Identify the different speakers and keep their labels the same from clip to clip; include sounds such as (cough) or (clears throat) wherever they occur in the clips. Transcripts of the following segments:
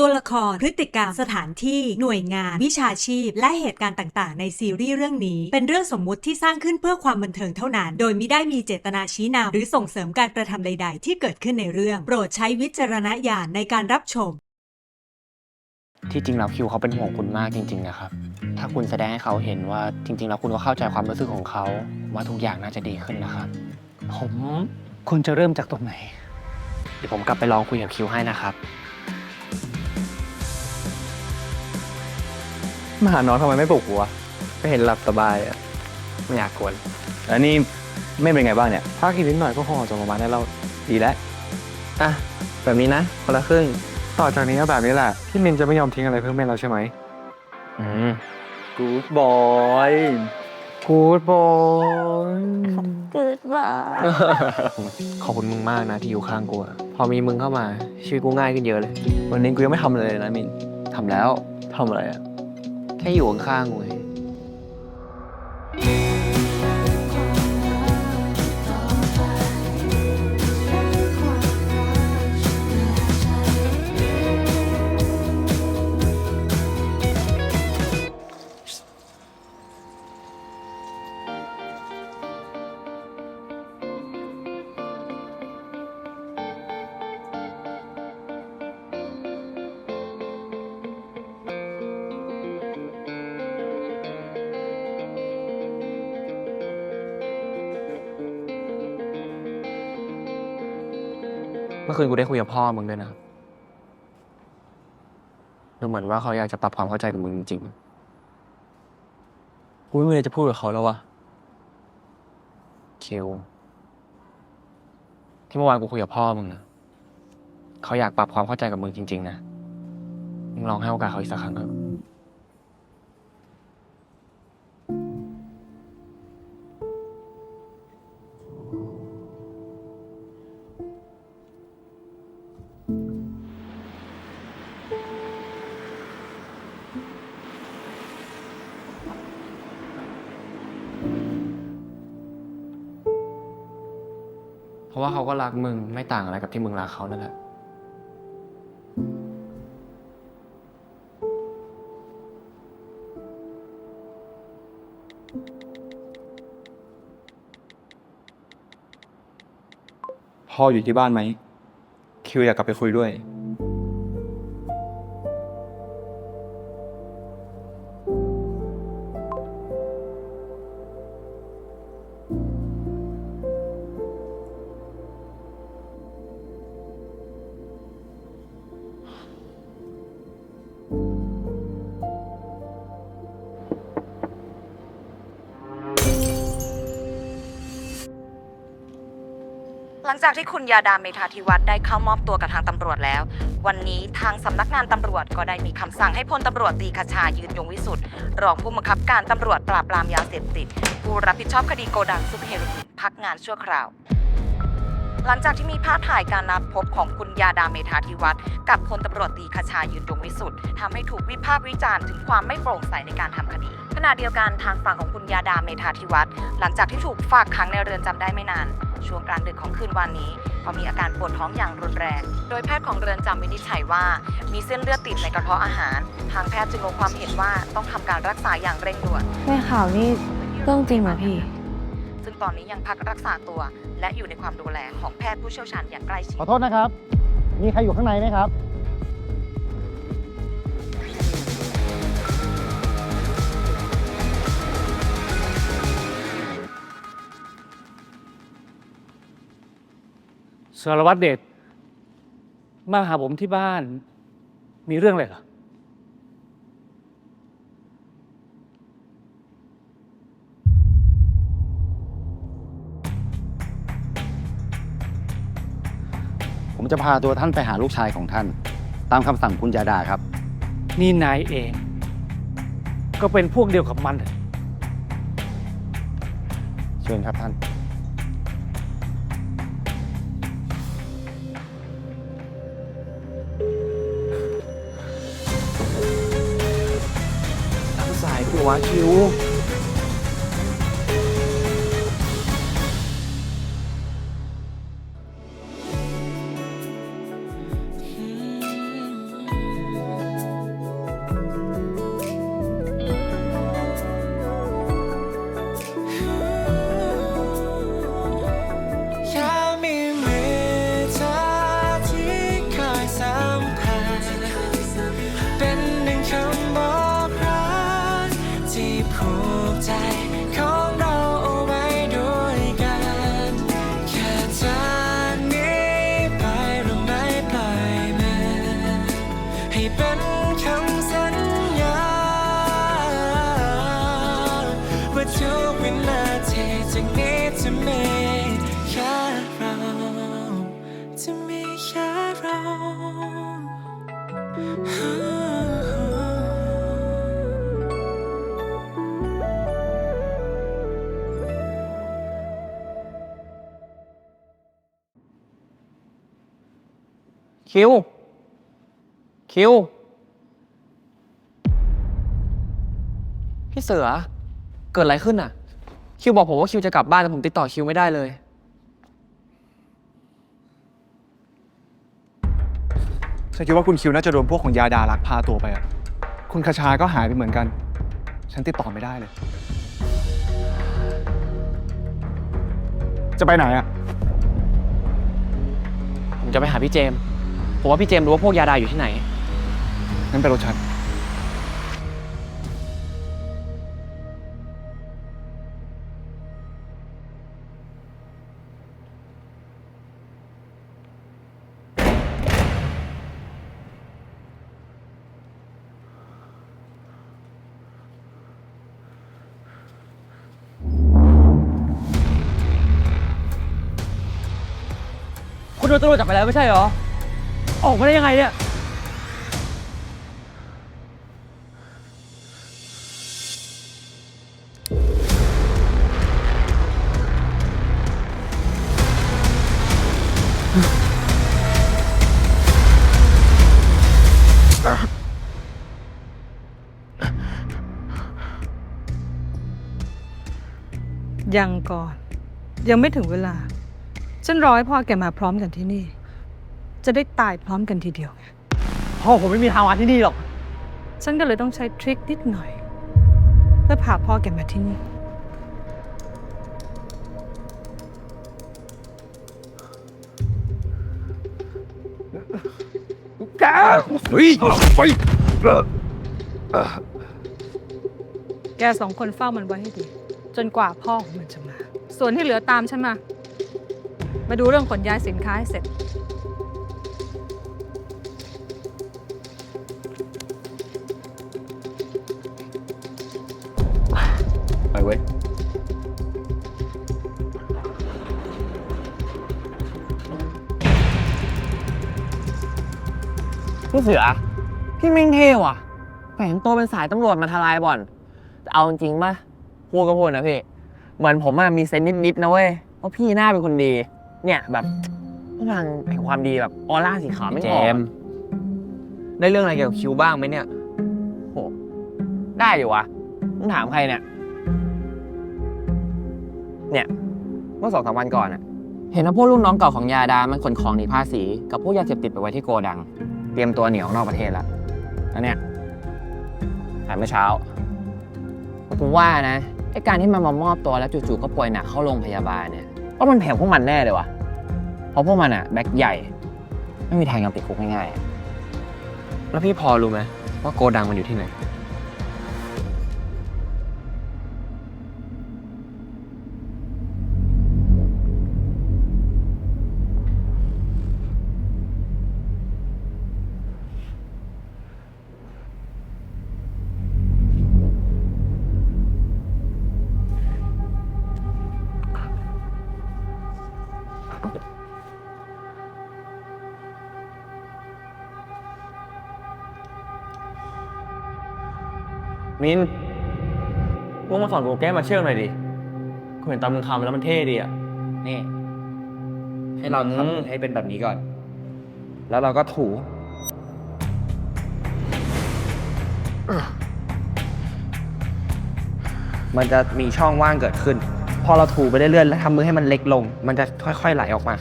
Speaker 1: ตัวละครพฤติกรรมสถานที่หน่วยงาน วิชาชีพ และเหตุการณ์ต่างๆ ในซีรีส์เรื่องนี้ เป็นเรื่องสมมุติที่สร้างขึ้นเพื่อความบันเทิงเท่านั้น โดยไม่ได้มีเจตนาชี้นำหรือส่งเสริมการกระทำใด ๆ ที่เกิดขึ้นในเรื่อง โปรดใช้วิจารณญาณในการรับชม
Speaker 2: ที่จริงแล้วคิวเขาเป็นห่วงคุณมากจริงๆนะครับ ถ้าคุณแสดงให้เขาเห็นว่าจริง ๆ แล้วคุณก็เข้าใจความรู้สึกของเขา ว่าทุกอย่างน่าจะดีขึ้นนะครับ
Speaker 3: ผมควรจะเริ่มจากตรงไหน
Speaker 2: เดี๋ยวผมกลับไปลองคุยกับคิวให้นะครับ
Speaker 4: มาหาน้องทำไมไม่ปลุกหัวก็เห็นหลับสบายอะไม่อยากกวนแล้วนี่ไม่เป็นไงบ้างเนี่ยพักอีกนิดหน่อยก็คงออกจากโรงพยาบาลได้แล้วดีแล้วอะแบบนี้นะคนละครึ่งต่อจากนี้ก็แบบนี้แหละพี่มินจะไม่ยอมทิ้งอะไรเพื่อแม่เราใช่ไหม
Speaker 2: อืม
Speaker 4: กูดบอยกูดบอย
Speaker 5: เกิดว่า
Speaker 2: ขอบคุณมึงมากนะที่อยู่ข้างกูอะพอมีมึงเข้ามาชีวิตกูง่ายขึ้นเยอะเลย
Speaker 4: วันนี้กูยังไม่ทำอะไรเลยนะมิน
Speaker 2: ทำแล้ว
Speaker 4: ทำอะไรอะ
Speaker 2: ให้อยู่ข้างๆกูเอง เมื่อคืนกูได้คุยกับพ่อมึงด้วยนะดูเหมือนว่าเขาอยากจะปรับความเข้าใจกับมึงจริง
Speaker 4: กูไม่มีอะไรจะพูดกับเขาแล้ววะ
Speaker 2: ๆคิวที่เมื่อวานกูคุยกับพ่อมึงนะเขาอยากปรับความเข้าใจกับมึงจริง ๆ นะ มึงลองให้โอกาสเขาอีกสักครั้งเถอะ ราะว่าเขาก็รักมึงไม่ต่างอะไรกับที่มึงรักเขานั่นแหละ
Speaker 4: พ่ออยู่ที่บ้านไหม คิวอยากกลับไปคุยด้วย
Speaker 5: งจากที่คุณยาดาเมธาธิวัฒน์ได้เข้ามอบตัวกับทางตำรวจแล้ว วันนี้ทางสำนักงานตำรวจก็ได้มีคำสั่งให้พลตำรวจตรีคชายืนยงวิสุทธิ์รองผู้บังคับการตำรวจปราบปรามยาเสพติด ผู้รับผิดชอบคดีโกดังซุปเฮโรอีนพักงานชั่วคราว หลังจากที่มีภาพถ่ายการนัดพบของคุณยาดาเมธาธิวัฒน์กับพลตำรวจตีคชายืนยงวิสุทธิ์ทำให้ถูกวิพากษ์วิจารณ์ถึงความไม่โปร่งใสในการทำคดีขณะเดียวกันทางฝั่งของคุณยาดาเมธาธิวัฒน์หลังจากที่ถูกฝากขังในเรือนจำได้ไม่นาน ช่วงกลางดึกของคืนวันนี้ก็มีอาการปวดท้องอย่างรุนแรง โดยแพทย์ของเรือนจำวินิจฉัยว่า มีเส้นเลือดติดในกระเพาะอาหาร ทางแพทย์จึงลงความเห็นว่าต้องทำการรักษาอย่างเร่งด่วน
Speaker 6: ในข่าวนี่เรื่องจริงเหรอพี่
Speaker 5: ตอนนี้ยังพักรักษาตัว และอยู่ในความดูแลของแพทย์ผู้เชี่ยวชาญอย่างใกล้ชิด
Speaker 3: ขอโทษนะครับ มีใครอยู่ข้างในไหมครับ สารวัตรเดชมาหาผมที่บ้าน มีเรื่องอะไรเหรอ
Speaker 7: จะพาตัวท่านไปหาลูกชายของท่าน ตามคำสั่งคุณยาดาครับ
Speaker 3: นี่นายเอง ก็เป็นพวกเดียวกับมันเหรอ
Speaker 7: เชิญครับท่าน
Speaker 2: น้ำสายกูวะคิว
Speaker 8: คิว คิ
Speaker 9: ว พี่เสือ เกิดอะไรขึ้นอะ คิวบอกผมว่าคิวจะกลับบ้านแต่ผมติดต่อคิวไม่ได้เลย
Speaker 10: ฉันคิดว่าคุณคิวน่าจะโดนพวกของยาดาลักพาตัวไปอะ คุณคชาก็หายไปเหมือนกัน ฉันติดต่อไม่ได้เลย จะไปไหนอะ
Speaker 9: ผมจะไปหาพี่เจมส์ ผมว่าพี่เจมส์รู้ว่าพวกยาดาอยู่ที่ไหน
Speaker 10: งั้นไปรถฉัน
Speaker 11: คุณโดนตำรวจจับไปแล้วไม่ใช่เหรอ ออกมาได้ยังไงเนี่ย
Speaker 12: ยังก่อน ยังไม่ถึงเวลา ฉันรอให้พ่อแกมาพร้อมกันที่นี่ จะได้ตายพร้อมกันทีเดียวไง
Speaker 11: พ่อผมไม่มีทางมาที่นี่หรอก
Speaker 12: ฉันก็เลยต้องใช้ทริคนิดหน่อย เพื่อพาพ่อแกมาที่นี่
Speaker 10: เฮ้ยไป
Speaker 12: แกสองคนเฝ้ามันไว้ให้ดี จนกว่าพ่อของมันจะมา ส่วนที่เหลือตามฉันมา มาดูเรื่องขนย้ายสินค้าให้เสร็จ
Speaker 9: พี่เสือ พี่แม่งเท่ว่ะแฝงตัวเป็นสายตำรวจมาทลายบ่อนแต่เอาจริงๆป่ะพูดก็พูดนะพี่ เหมือนผมอะมีเซนส์นิดๆนะเว้ยว่าพี่หน้าเป็นคนดี เนี่ยแบบพลังแห่งความดีแบบออร่าสีขาวไม่ออก
Speaker 2: ได้เรื่องอะไรเกี่ยวกับคิวบ้างไหมเนี่ย
Speaker 9: โหได้อยู่วะมึงถามใครเนี่ย เนี่ย เมื่อสองสามวันก่อนอะเห็นว่าพวกลูกน้องเก่าของยาดา มันขนของหนีภาษี กับพวกยาเสพติดไปไว้ที่โกดัง เตรียมตัวหนีออกนอกประเทศแล้วแล้วเนี่ยหายเมื่อเช้าผมว่านะไอการที่มันมามอบตัวแล้วจู่ๆก็ป่วยหนักเข้าโรงพยาบาลเนี่ยว่ามันแผลพวกมันแน่เลยวะเพราะพวกมันอะแบ็คใหญ่ ไม่มีทางยอมติดคุกง่ายๆ
Speaker 2: แล้วพี่พอรู้ไหมว่าโกดังมันอยู่ที่ไหน
Speaker 9: มินพวกมาสอนกูแก้มาเชื่อมหน่อยดิ กูเห็นตอนมึงทำแล้วมันเท่ดีอะ นี่ ให้เราทำให้เป็นแบบนี้ก่อน แล้วเราก็ถู มันจะมีช่องว่างเกิดขึ้น พอเราถูไปเรื่อยๆแล้วทำมือให้มันเล็กลง มันจะค่อยๆไหลออกมา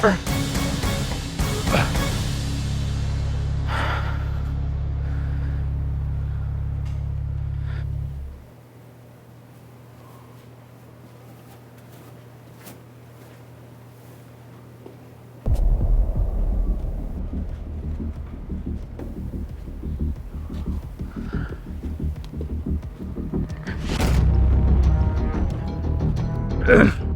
Speaker 11: Ugh. (clears throat)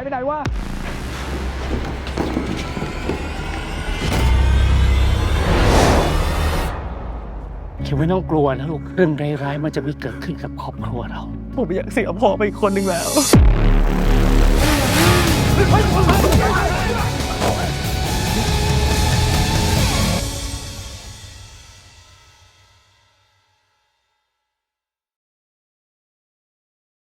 Speaker 11: ายไปไหนวะ
Speaker 1: คิวไม่ต้องกลัวนะลูก เรื่องร้ายๆมันจะไม่เกิดขึ้นกับครอบครัวเรา
Speaker 11: ผมอยากเสียพ่อไปคนหนึ่งแล้ว
Speaker 13: เ